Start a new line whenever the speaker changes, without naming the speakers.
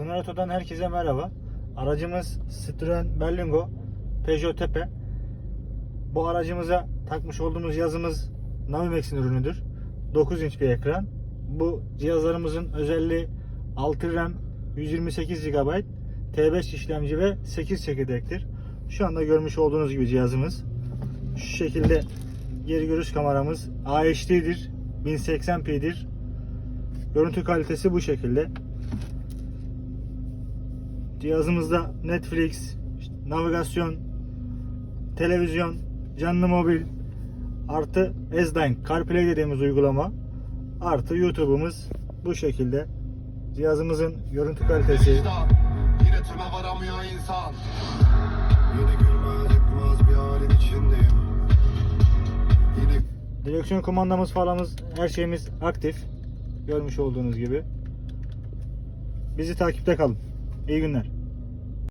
Pınar Oto'dan herkese merhaba. Aracımız Citroen Berlingo Peugeot Tepe. Bu aracımıza takmış olduğumuz yazımız Navimex'in ürünüdür. 9 inç bir ekran. Bu cihazlarımızın özelliği 6 RAM, 128 GB, T5 işlemci ve 8 çekirdektir. Şu anda görmüş olduğunuz gibi cihazımız. Şu şekilde geri görüş kameramız AHD'dir, 1080p'dir. Görüntü kalitesi bu şekilde. Cihazımızda Netflix, işte navigasyon, televizyon, canlı mobil, artı S-Line, CarPlay dediğimiz uygulama, artı YouTube'umuz bu şekilde. Cihazımızın görüntü kalitesi,
Yine tüme varamıyor insan Yine gülmez yıkmaz bir halin içindeyim Yine
direksiyon kumandamız falanımız, her şeyimiz aktif. Görmüş olduğunuz gibi. Bizi takipte kalın. İyi günler.